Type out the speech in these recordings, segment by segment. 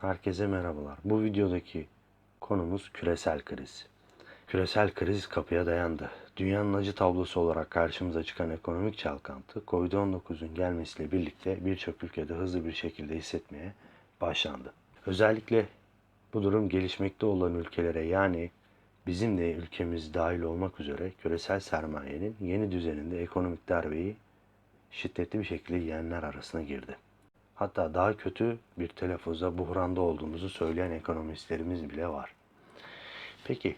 Herkese merhabalar. Bu videodaki konumuz küresel kriz. Küresel kriz kapıya dayandı. Dünyanın acı tablosu olarak karşımıza çıkan ekonomik çalkantı, Covid-19'un gelmesiyle birlikte birçok ülkede hızlı bir şekilde hissetmeye başlandı. Özellikle bu durum gelişmekte olan ülkelere yani bizim de ülkemiz dahil olmak üzere küresel sermayenin yeni düzeninde ekonomik darbeyi şiddetli bir şekilde yiyenler arasına girdi. Hatta daha kötü bir telaffuza buhranda olduğumuzu söyleyen ekonomistlerimiz bile var. Peki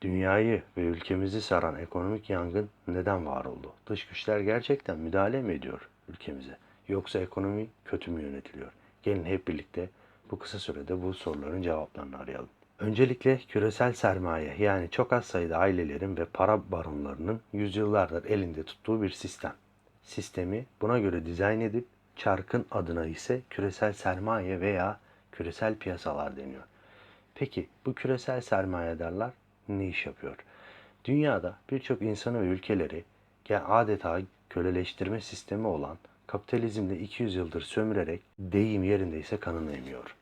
dünyayı ve ülkemizi saran ekonomik yangın neden var oldu? Dış güçler gerçekten müdahale mi ediyor ülkemize? Yoksa ekonomi kötü mü yönetiliyor? Gelin hep birlikte bu kısa sürede bu soruların cevaplarını arayalım. Öncelikle küresel sermaye yani çok az sayıda ailelerin ve para baronlarının yüzyıllardır elinde tuttuğu bir sistem. Sistemi buna göre dizayn edip çarkın adına ise küresel sermaye veya küresel piyasalar deniyor. Peki bu küresel sermayedarlar ne iş yapıyor? Dünyada birçok insanı ve ülkeleri adeta köleleştirme sistemi olan kapitalizmde 200 yıldır sömürerek deyim yerindeyse kanını emiyor.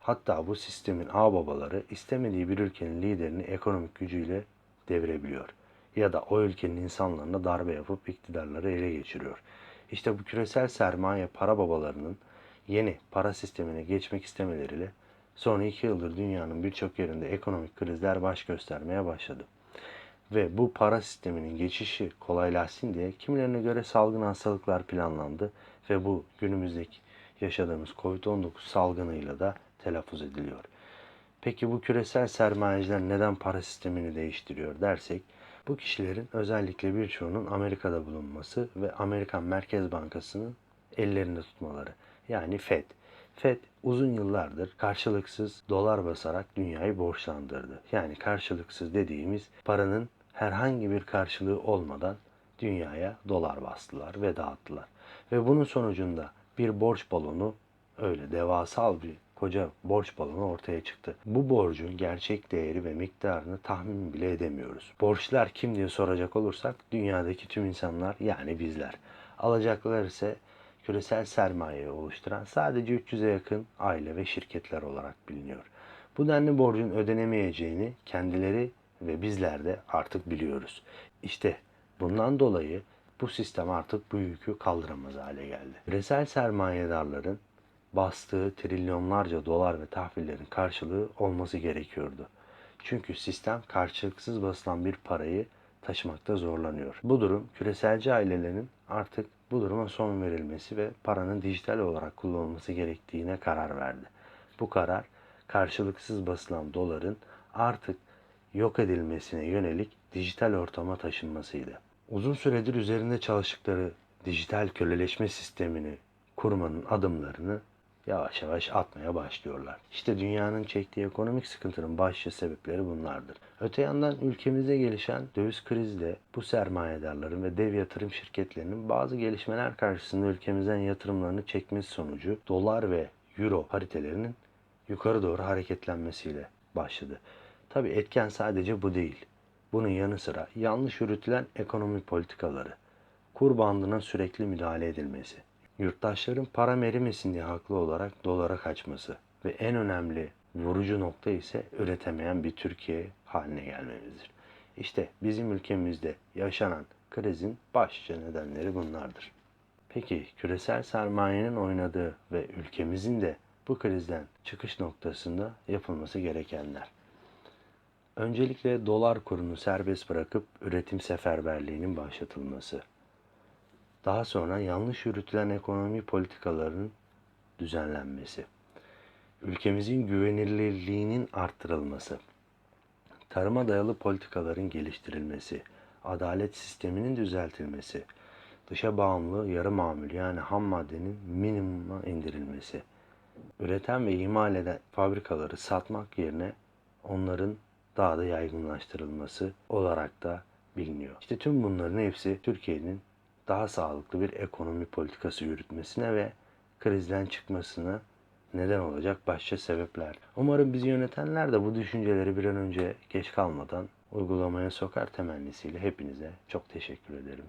Hatta bu sistemin ağababaları istemediği bir ülkenin liderini ekonomik gücüyle devirebiliyor. Ya da o ülkenin insanlarına darbe yapıp iktidarları ele geçiriyor. İşte bu küresel sermaye para babalarının yeni para sistemine geçmek istemeleriyle son iki yıldır dünyanın birçok yerinde ekonomik krizler baş göstermeye başladı. Ve bu para sisteminin geçişi kolaylaşsın diye kimilerine göre salgın hastalıklar planlandı ve bu günümüzdeki yaşadığımız Covid-19 salgınıyla da telaffuz ediliyor. Peki bu küresel sermayeciler neden para sistemini değiştiriyor dersek, bu kişilerin özellikle birçoğunun Amerika'da bulunması ve Amerikan Merkez Bankası'nın ellerinde tutmaları. Yani FED. FED uzun yıllardır karşılıksız dolar basarak dünyayı borçlandırdı. Yani karşılıksız dediğimiz paranın herhangi bir karşılığı olmadan dünyaya dolar bastılar ve dağıttılar. Ve bunun sonucunda bir borç balonu öyle devasal bir koca borç balonu ortaya çıktı. Bu borcun gerçek değeri ve miktarını tahmin bile edemiyoruz. Borçlar kim diye soracak olursak dünyadaki tüm insanlar yani bizler. Alacaklar ise küresel sermayeyi oluşturan sadece 300'e yakın aile ve şirketler olarak biliniyor. Bu denli borcun ödenemeyeceğini kendileri ve bizler de artık biliyoruz. İşte bundan dolayı bu sistem artık bu yükü kaldıramaz hale geldi. Küresel sermayedarların bastığı trilyonlarca dolar ve tahvillerin karşılığı olması gerekiyordu. Çünkü sistem karşılıksız basılan bir parayı taşımakta zorlanıyor. Bu durum küreselci ailelerin artık bu duruma son verilmesi ve paranın dijital olarak kullanılması gerektiğine karar verdi. Bu karar karşılıksız basılan doların artık yok edilmesine yönelik dijital ortama taşınmasıydı. Uzun süredir üzerinde çalıştıkları dijital köleleşme sistemini kurmanın adımlarını yavaş yavaş atmaya başlıyorlar. İşte dünyanın çektiği ekonomik sıkıntının başlıca sebepleri bunlardır. Öte yandan ülkemize gelişen döviz krizi de bu sermayedarların ve dev yatırım şirketlerinin bazı gelişmeler karşısında ülkemizden yatırımlarını çekmesi sonucu dolar ve euro paritelerinin yukarı doğru hareketlenmesiyle başladı. Tabi etken sadece bu değil. Bunun yanı sıra yanlış yürütülen ekonomi politikaları, kur bandına sürekli müdahale edilmesi, yurttaşların para merimesin diye haklı olarak dolara kaçması ve en önemli vurucu nokta ise üretemeyen bir Türkiye haline gelmemizdir. İşte bizim ülkemizde yaşanan krizin başlıca nedenleri bunlardır. Peki küresel sermayenin oynadığı ve ülkemizin de bu krizden çıkış noktasında yapılması gerekenler. Öncelikle dolar kurunu serbest bırakıp üretim seferberliğinin başlatılması. Daha sonra yanlış yürütülen ekonomi politikalarının düzenlenmesi. Ülkemizin güvenilirliğinin arttırılması. Tarıma dayalı politikaların geliştirilmesi. Adalet sisteminin düzeltilmesi. Dışa bağımlı yarı mamul yani ham maddenin minimuma indirilmesi. Üreten ve imal eden fabrikaları satmak yerine onların daha da yaygınlaştırılması olarak da biliniyor. İşte tüm bunların hepsi Türkiye'nin daha sağlıklı bir ekonomi politikası yürütmesine ve krizden çıkmasına neden olacak başka sebepler. Umarım bizi yönetenler de bu düşünceleri bir an önce geç kalmadan uygulamaya sokar temennisiyle hepinize çok teşekkür ederim.